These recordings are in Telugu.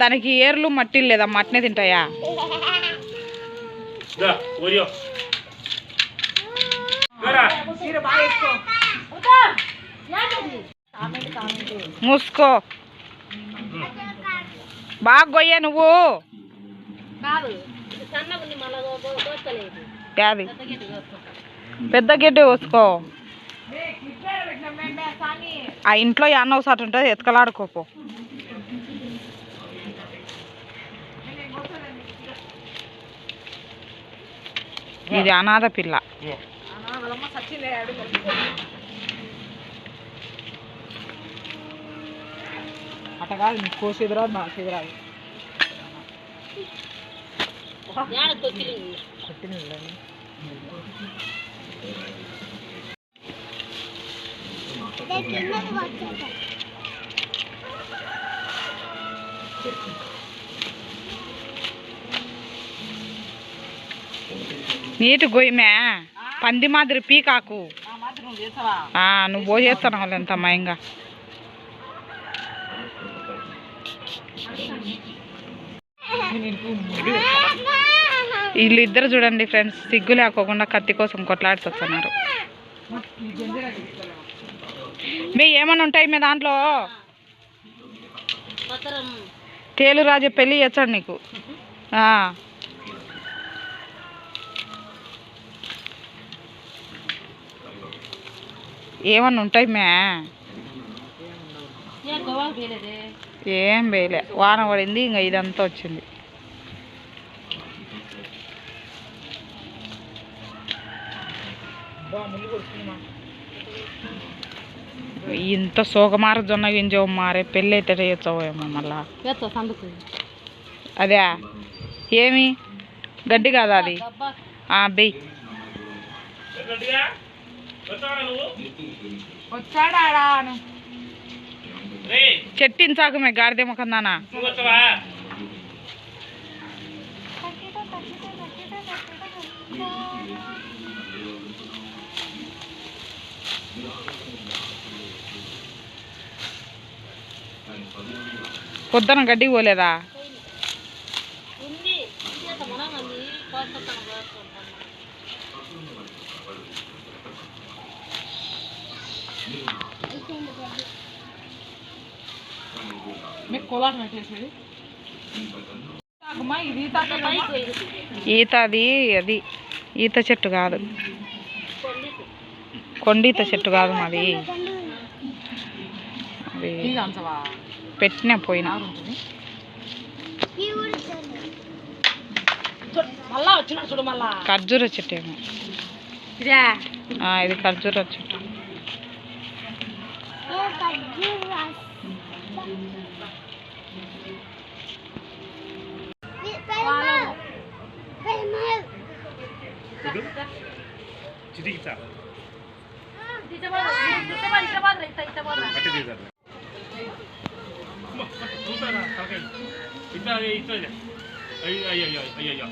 దానికి ఏర్లు మట్టి లేదా? మట్టినే తింటాయా? దా ఓరియో. లేరా మూసుకో. బాగా గొయ్య నువ్వు. పెద్ద గిడ్డ కోసుకో. ఆ ఇంట్లో యాన్న ఒకసారి ఉంటుంది ఎతకలాడుకోపో. ఇది అనాథ పిల్ల. అట్ట కాదు నీకు కోసేది రాదు నాకు రాదు. కొట్టిన నీటి గొయ్యమే? పంది మాదిరి పీకాకు. నువ్వు పోసేస్తున్నావు ఎంత మయంగా వీళ్ళిద్దరు చూడండి ఫ్రెండ్స్ సిగ్గు లేకోకుండా కత్తి కోసం కొట్లాడుతున్నారు మీ ఏమైనా ఉంటాయి మీ దాంట్లో? తేలు రాజు పెళ్ళి చేస్తాడు నీకు. ఏమన్నా ఉంటాయి మే ఏం వేయలే వాన పడింది ఇంకా ఇదంతా వచ్చింది. ఇంత సోగమార జొన్న గింజవు మారే పెళ్ళి అయితే చేయొచ్చావేమో మళ్ళా అదే? ఏమి? గడ్డి కాదా అది? ఆ, బెయ్. గట్టిగా వచ్చావా నువ్వు వచ్చాడా రే చెట్టించాకు మే గాడిదే ముఖందానా పొద్దున గడ్డికి పోలేదా? ఈత అది అది. ఈత చెట్టు కాదు. కొండీత. చెట్టు కాదు మాది. అది. పెట్టిన పోయినా. మళ్ళా వచ్చిన చూడు మళ్ళా. ఖర్జూర చెట్టు ఏమో. ఇదే. ఆ, ఇది ఖర్జూర చెట్టు. చిటికిచ్చా మట్టి తీసారు. చూసారా తలకాయ అయ్యో అయ్యో అయ్యో అయ్యో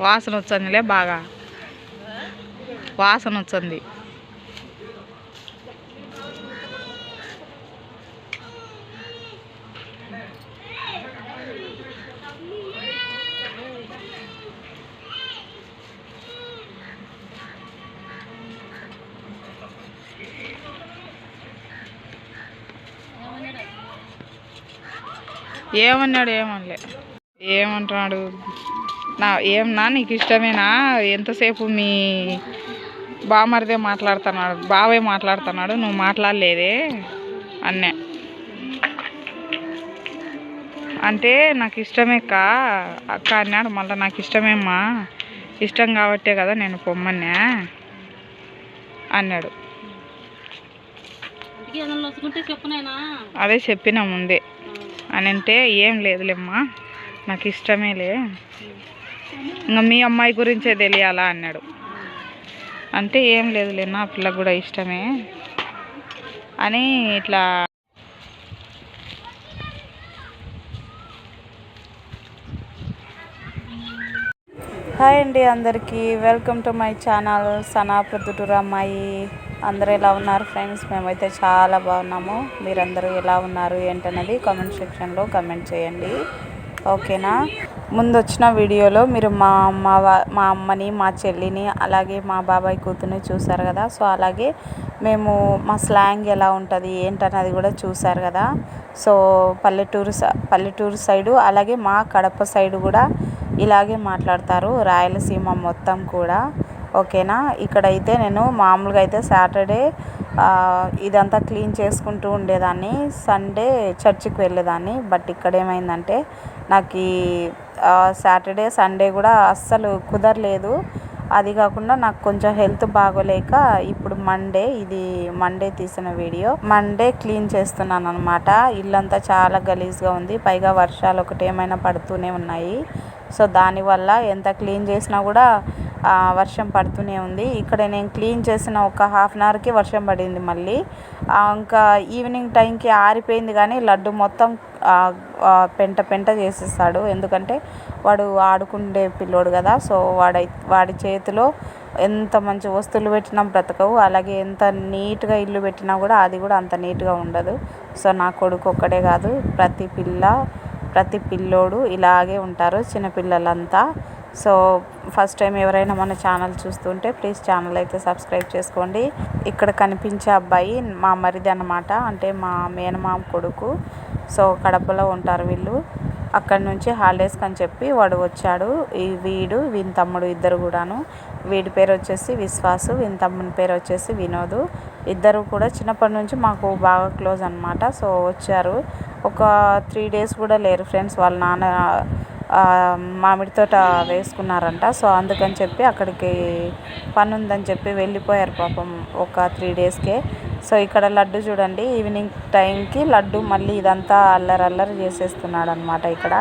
వాసన వచ్చిందిలే బాగా. వాసన వచ్చింది. ఏమన్నాడు ఏమనలే. ఏమంటున్నాడు? నా ఏం నా నీకు ఇష్టమేనా? ఎంతసేపు మీ బామరిదే మాట్లాడుతున్నాడు? బావే మాట్లాడుతున్నాడు నువ్వు మాట్లాడలేదే? అన్నే. అంటే నాకు ఇష్టమే అక్క. అక్క అన్నాడు మళ్ళీ నాకు ఇష్టమేమ్మా. ఇష్టం కాబట్టే కదా నేను పొమ్మన్నా? అన్నాడు. అదే చెప్పిన ముందే. అని అంటే ఏం లేదులేమ్మా నాకు ఇష్టమేలే. ఇంకా మీ అమ్మాయి గురించే తెలియాలా అన్నాడు. అంటే ఏం లేదులే నా పిల్లకి కూడా ఇష్టమే అని ఇట్లా హాయ్ అండి అందరికీ welcome to my channel Sana Proddatur అమ్మాయి. అందరూ ఎలా ఉన్నారు ఫ్రెండ్స్? మేమైతే చాలా బాగున్నాము. మీరందరూ ఎలా ఉన్నారు ఏంటనేది కామెంట్ సెక్షన్లో కమెంట్ చేయండి. ఓకేనా? ముందు వచ్చిన వీడియోలో మీరు మా అమ్మ మా అమ్మని మా చెల్లిని అలాగే మా బాబాయ్ కూతుర్ని చూసారు కదా? సో అలాగే మేము మా స్లాంగ్ ఎలా ఉంటుంది ఏంటన్నది కూడా చూసారు కదా? సో పల్లెటూరు పల్లెటూరు సైడు అలాగే మా కడప సైడు కూడా ఇలాగే మాట్లాడతారు. రాయలసీమ మొత్తం కూడా. ఓకేనా? ఇక్కడైతే నేను మామూలుగా అయితే సాటర్డే ఇదంతా క్లీన్ చేసుకుంటూ ఉండేదాన్ని. సండే చర్చికి వెళ్ళేదాన్ని. బట్ ఇక్కడ ఏమైందంటే నాకు ఈ సాటర్డే సండే కూడా అస్సలు కుదరలేదు. అది కాకుండా నాకు కొంచెం హెల్త్ బాగోలేక ఇప్పుడు మండే ఇది మండే తీసిన వీడియో. మండే క్లీన్ చేస్తున్నాను అనమాట ఇల్లంతా చాలా గలీజ్గా ఉంది. పైగా వర్షాలు ఒకటి ఏమైనా పడుతూనే ఉన్నాయి. సో దానివల్ల ఎంత క్లీన్ చేసినా కూడా వర్షం పడుతూనే ఉంది. ఇక్కడ నేను క్లీన్ చేసిన ఒక హాఫ్ అన్ అవర్కి వర్షం పడింది మళ్ళీ. ఇంకా ఈవినింగ్ టైంకి ఆరిపోయింది కానీ లడ్డు మొత్తం పెంట పెంట చేసేస్తాడు. ఎందుకంటే వాడు ఆడుకుండే పిల్లోడు కదా సో వాడై వాడి చేతిలో ఎంత మంచి వస్తువులు పెట్టినా బ్రతకవు. అలాగే ఎంత నీట్గా ఇల్లు పెట్టినా కూడా అది కూడా అంత నీట్గా ఉండదు. సో నా కొడుకు ఒక్కడే కాదు ప్రతి పిల్ల ప్రతి పిల్లోడు ఇలాగే ఉంటారు చిన్నపిల్లలంతా. సో ఫస్ట్ టైం ఎవరైనా మన ఛానల్ చూస్తుంటే ప్లీజ్ ఛానల్ అయితే సబ్స్క్రైబ్ చేసుకోండి. ఇక్కడ కనిపించే అబ్బాయి మా మరిది అన్నమాట. అంటే మా మేనమామ కొడుకు. సో కడపలో ఉంటారు వీళ్ళు. అక్కడి నుంచి హాలిడేస్కి అని చెప్పి వాడు వచ్చాడు. ఈ వీడు వీని తమ్ముడు ఇద్దరు కూడాను. వీడి పేరు వచ్చేసి విశ్వాసు వీని తమ్ముని పేరు వచ్చేసి వినోద్. ఇద్దరు కూడా చిన్నప్పటి నుంచి మాకు బాగా క్లోజ్ అనమాట సో వచ్చారు. ఒక త్రీ డేస్ కూడా లేరు ఫ్రెండ్స్. వాళ్ళ నాన్న మామిడి తోట వేసుకున్నారంట. సో అందుకని చెప్పి అక్కడికి పని ఉందని చెప్పి వెళ్ళిపోయారు పాపం ఒక త్రీ డేస్కే. సో ఇక్కడ లడ్డు చూడండి ఈవినింగ్ టైంకి లడ్డు మళ్ళీ ఇదంతా అల్లరి అల్లరి చేసేస్తున్నాడు అనమాట ఇక్కడ.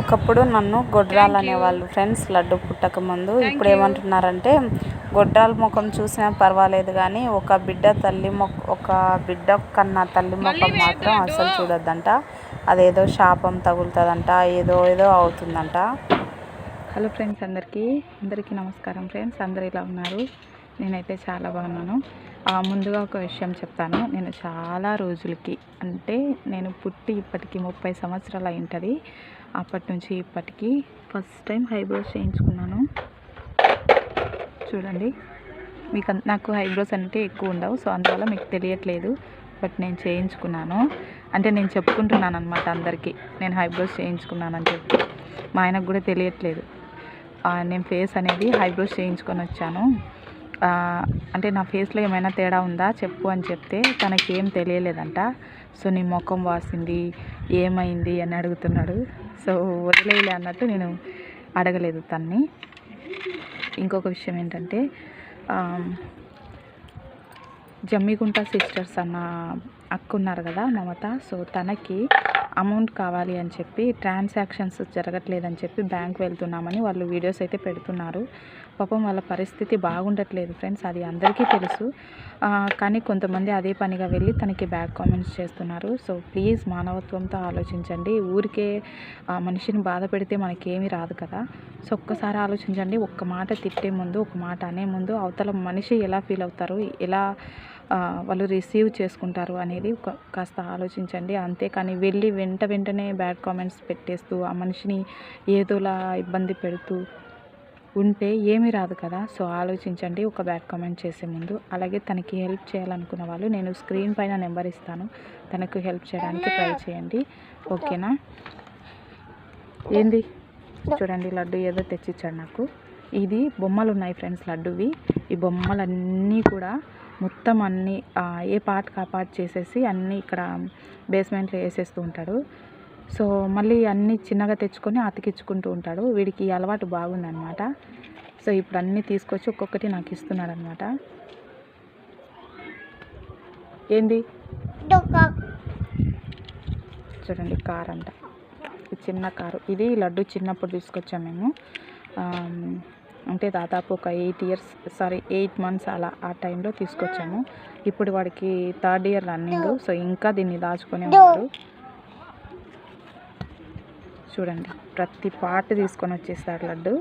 ఒకప్పుడు నన్ను గొడ్రాలు అనేవాళ్ళు ఫ్రెండ్స్ లడ్డు పుట్టక ముందు. ఇప్పుడు ఏమంటున్నారంటే గొడ్రాల ముఖం చూసినా పర్వాలేదు కానీ ఒక బిడ్డ తల్లి మొ ఒక బిడ్డ కన్నా తల్లి ముఖం మాత్రం అస్సలు చూడొద్దంట. అదేదో శాపం తగులుతుందంట ఏదో ఏదో అవుతుందంట. హలో ఫ్రెండ్స్ అందరికీ అందరికీ నమస్కారం ఫ్రెండ్స్ అందరు ఇలా ఉన్నారు? నేనైతే చాలా బాగున్నాను. ముందుగా ఒక విషయం చెప్తాను. నేను చాలా రోజులకి అంటే నేను పుట్టి ఇప్పటికి ముప్పై సంవత్సరాలు అయింటుంది. అప్పటి నుంచి ఇప్పటికి ఫస్ట్ టైం హైబ్రోస్ చేయించుకున్నాను. చూడండి మీకు నాకు హైబ్రోస్ అంటే ఎక్కువ ఉండవు సో అందువల్ల మీకు తెలియట్లేదు బట్ నేను చేయించుకున్నాను. అంటే నేను చెప్పుకుంటున్నాను అనమాట అందరికీ. నేను హైబ్రోస్ చేయించుకున్నానని చెప్పి. మా ఆయనకు కూడా తెలియట్లేదు. నేను ఫేస్ అనేది హైబ్రోస్ చేయించుకొని వచ్చాను. అంటే నా ఫేస్లో ఏమైనా తేడా ఉందా చెప్పు అని చెప్తే తనకి ఏం తెలియలేదంట. సో నీ ముఖం వాసింది ఏమైంది అని అడుగుతున్నాడు. సో వదిలేయలే అన్నట్టు నేను అడగలేదు తన్ని. ఇంకొక విషయం ఏంటంటే జమ్మిగుంట సిస్టర్స్ అన్న అక్క ఉన్నారు కదా మమత. సో తనకి అమౌంట్ కావాలి అని చెప్పి ట్రాన్సాక్షన్స్ జరగట్లేదని చెప్పి బ్యాంక్ వెళ్తున్నామని వాళ్ళు వీడియోస్ అయితే పెడుతున్నారు. పాపం వాళ్ళ పరిస్థితి బాగుండట్లేదు ఫ్రెండ్స్ అది అందరికీ తెలుసు. కానీ కొంతమంది అదే పనిగా వెళ్ళి తనకి బ్యాక్ కామెంట్స్ చేస్తున్నారు. సో ప్లీజ్ మానవత్వంతో ఆలోచించండి. ఊరికే మనిషిని బాధ పెడితే మనకేమీ రాదు కదా. సో ఒక్కసారి ఆలోచించండి. ఒక్క మాట తిట్టే ముందు ఒక మాట అనే ముందు అవతల మనిషి ఎలా ఫీల్ అవుతారు? ఎలా వాళ్ళు రిసీవ్ చేసుకుంటారు అనేది కాస్త ఆలోచించండి. అంతేకాని వెళ్ళి వెంట వెంటనే బ్యాడ్ కామెంట్స్ పెట్టేస్తూ ఆ మనిషిని ఏదోలా ఇబ్బంది పెడుతూ ఉంటే ఏమీ రాదు కదా. సో ఆలోచించండి ఒక బ్యాడ్ కామెంట్ చేసే ముందు. అలాగే తనకి హెల్ప్ చేయాలనుకున్న వాళ్ళు నేను స్క్రీన్ పైన నెంబర్ ఇస్తాను. తనకు హెల్ప్ చేయడానికి ట్రై చేయండి. ఓకేనా? ఏంది? చూడండి లడ్డు ఏదో తెచ్చిచ్చాడు నాకు. ఇది బొమ్మలు ఉన్నాయి ఫ్రెండ్స్ లడ్డువి. ఈ బొమ్మలన్నీ కూడా మొత్తం అన్నీ ఏ పార్ట్కి ఆ పార్ట్ చేసేసి అన్నీ ఇక్కడ బేస్మెంట్లో వేసేస్తూ ఉంటాడు. సో మళ్ళీ అన్నీ చిన్నగా తెచ్చుకొని అతికించుకుంటూ ఉంటాడు. వీడికి ఈ అలవాటు బాగుందన్నమాట. సో ఇప్పుడు అన్నీ తీసుకొచ్చి ఒక్కొక్కటి నాకు ఇస్తున్నాడు అనమాట ఏంది చూడండి కార్ అంట చిన్న కారు. ఇది లడ్డు చిన్నప్పుడు తీసుకొచ్చాము మేము. అంటే దాదాపు ఒక eight years sorry eight months అలా ఆ టైంలో తీసుకొచ్చాము. ఇప్పుడు వాడికి థర్డ్ ఇయర్ రన్నింగ్ సో ఇంకా దీన్ని దాచుకొని ఉన్నారు. చూడండి ప్రతి పార్ట్ తీసుకొని వచ్చేస్తాడు లడ్డు.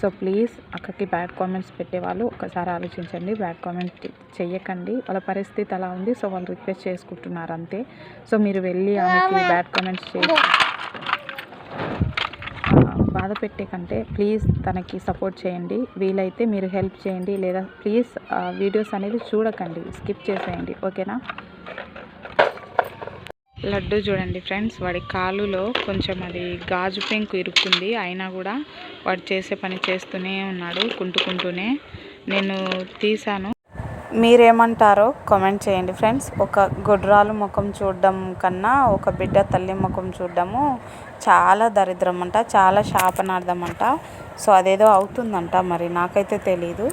సో ప్లీజ్ అక్కకి బ్యాడ్ కామెంట్స్ పెట్టేవాళ్ళు ఒకసారి ఆలోచించండి. బ్యాడ్ కామెంట్ చెయ్యకండి. వాళ్ళ పరిస్థితి అలా ఉంది సో వాళ్ళు రిక్వెస్ట్ చేసుకుంటున్నారు అంతే. సో మీరు వెళ్ళి ఆమెకి బ్యాడ్ కామెంట్స్ చేసి బాధ పెట్టే కంటే ప్లీజ్ తనకి సపోర్ట్ చేయండి. వీలైతే మీరు హెల్ప్ చేయండి లేదా ప్లీజ్ వీడియోస్ అనేది చూడకండి. స్కిప్ చేసేయండి. ఓకేనా? లడ్డు చూడండి ఫ్రెండ్స్. వాడి కాలులో కొంచెం అది గాజు పెంకు ఇరుక్కుంది. అయినా కూడా వాడు చేసే పని చేస్తూనే ఉన్నాడు కుంటుకుంటూనే. నేను తీశాను. మీరేమంటారో కామెంట్ చేయండి ఫ్రెండ్స్. ఒక గొడ్రాలు ముఖం చూడడం కన్నా ఒక బిడ్డ తల్లి ముఖం చూడడము చాలా దరిద్రం అంట చాలా శాపనార్థం అంట సో అదేదో అవుతుందంట మరి నాకైతే తెలీదు.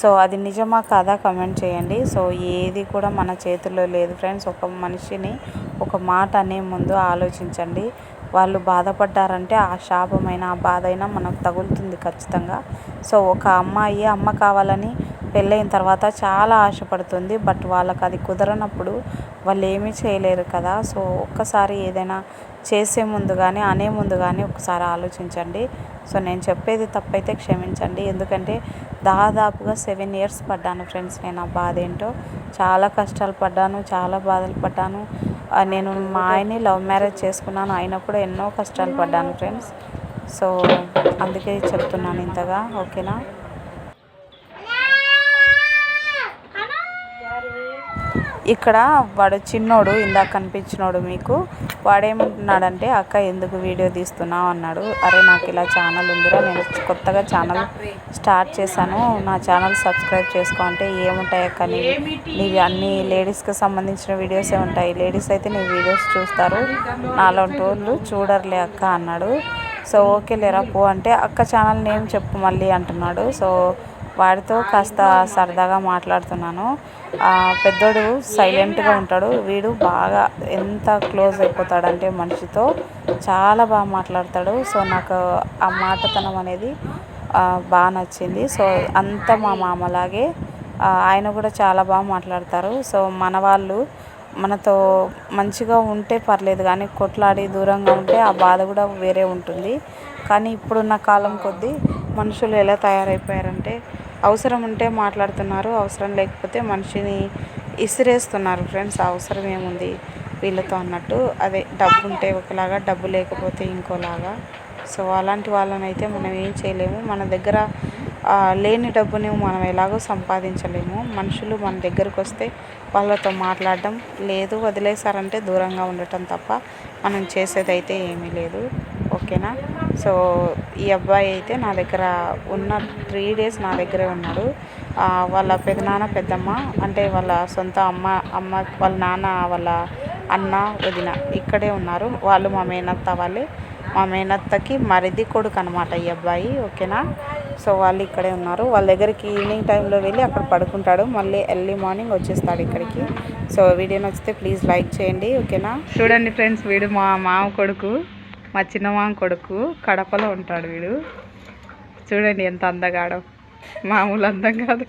సో అది నిజమా కాదా కమెంట్ చేయండి. సో ఏది కూడా మన చేతుల్లో లేదు ఫ్రెండ్స్. ఒక మనిషిని ఒక మాట అనే ముందు ఆలోచించండి. వాళ్ళు బాధపడ్డారంటే ఆ శాపమైన ఆ బాధ అయినా మనకు తగులుతుంది ఖచ్చితంగా. సో ఒక అమ్మాయి అమ్మ కావాలని పెళ్ళైన తర్వాత చాలా ఆశపడుతుంది బట్ వాళ్ళకి అది కుదరనప్పుడు వాళ్ళు ఏమీ చేయలేరు కదా. సో ఒక్కసారి ఏదైనా చేసే ముందు కానీ అనే ముందు కానీ ఒకసారి ఆలోచించండి. సో నేను చెప్పేది తప్పైతే క్షమించండి. ఎందుకంటే దాదాపుగా సెవెన్ ఇయర్స్ పడ్డాను ఫ్రెండ్స్ నేను. ఆ బాధ ఏంటో చాలా కష్టాలు పడ్డాను చాలా బాధలు పడ్డాను. నేను మా ఆయన్ని లవ్ మ్యారేజ్ చేసుకున్నాను అయినప్పుడు ఎన్నో కష్టాలు పడ్డాను ఫ్రెండ్స్. సో అందుకే చెప్తున్నాను ఇంతగా. ఓకేనా? ఇక్కడ వాడు చిన్నోడు ఇందాక కనిపించినోడు మీకు. వాడేమంటున్నాడంటే అక్క ఎందుకు వీడియో తీస్తున్నావు? అన్నాడు. అరే నాకు ఇలా ఛానల్ ఉందిరా నేను కొత్తగా ఛానల్ స్టార్ట్ చేశాను. నా ఛానల్ సబ్స్క్రైబ్ చేసుకో అంటే ఏముంటాయి అక్క? నీవి నీవి అన్ని లేడీస్కి సంబంధించిన వీడియోసే ఉంటాయి? లేడీస్ అయితే నీ వీడియోస్ చూస్తారు. నాలాంటి వాళ్ళు చూడరులే అక్క అన్నాడు. సో ఓకే లేరా పో అంటే అక్క ఛానల్ నేమ్ చెప్పు మళ్ళీ అంటున్నాడు. సో వాడితో కాస్త సరదాగా మాట్లాడుతున్నాను. పెద్దోడు సైలెంట్గా ఉంటాడు. వీడు బాగా ఎంత క్లోజ్ అయిపోతాడంటే మనిషితో చాలా బాగా మాట్లాడతాడు. సో నాకు ఆ మాటతనం అనేది బాగా నచ్చింది. సో అంతా మా మామలాగే ఆయన కూడా చాలా బాగా మాట్లాడతారు. సో మన వాళ్ళు మనతో మంచిగా ఉంటే పర్లేదు కానీ కొట్లాడి దూరంగా ఉంటే ఆ బాధ కూడా వేరే ఉంటుంది. కానీ ఇప్పుడున్న కాలం కొద్దీ మనుషులు ఎలా తయారైపోయారంటే అవసరం ఉంటే మాట్లాడుతున్నారు అవసరం లేకపోతే మనిషిని ఇసిరేస్తున్నారు ఫ్రెండ్స్ అవసరం ఏముంది వీళ్ళతో అన్నట్టు. అదే డబ్బు ఉంటే ఒకలాగా డబ్బు లేకపోతే ఇంకోలాగా. సో అలాంటి వాళ్ళని అయితే మనం ఏం చేయలేము. మన దగ్గర లేని డబ్బుని మనం ఎలాగో సంపాదించలేము. మనుషులు మన దగ్గరకు వస్తే వాళ్ళతో మాట్లాడడం లేదు వదిలేశారంటే దూరంగా ఉండటం తప్ప మనం చేసేదైతే ఏమీ లేదు. ఓకేనా? సో ఈ అబ్బాయి అయితే నా దగ్గర ఉన్న త్రీ డేస్ నా దగ్గరే ఉన్నాడు. వాళ్ళ పెదనాన్న పెద్దమ్మ అంటే వాళ్ళ సొంత అమ్మ అమ్మ వాళ్ళ నాన్న వాళ్ళ అన్న వదిన ఇక్కడే ఉన్నారు. వాళ్ళు మా మేనత్త వాళ్ళే. మా మేనత్తకి మరిది కొడుకు అనమాట ఈ అబ్బాయి ఓకేనా? సో వాళ్ళు ఇక్కడే ఉన్నారు. వాళ్ళ దగ్గరికి ఈవినింగ్ టైంలో వెళ్ళి అక్కడ పడుకుంటాడు. మళ్ళీ ఎర్లీ మార్నింగ్ వచ్చేస్తాడు ఇక్కడికి. సో వీడియో నచ్చితే ప్లీజ్ లైక్ చేయండి ఓకేనా? చూడండి ఫ్రెండ్స్ వీడు మా మామ కొడుకు. మా చిన్నమామ కొడుకు కడపలో ఉంటాడు వీడు. చూడండి ఎంత అందగాడో. మామూలు అందం కాదు.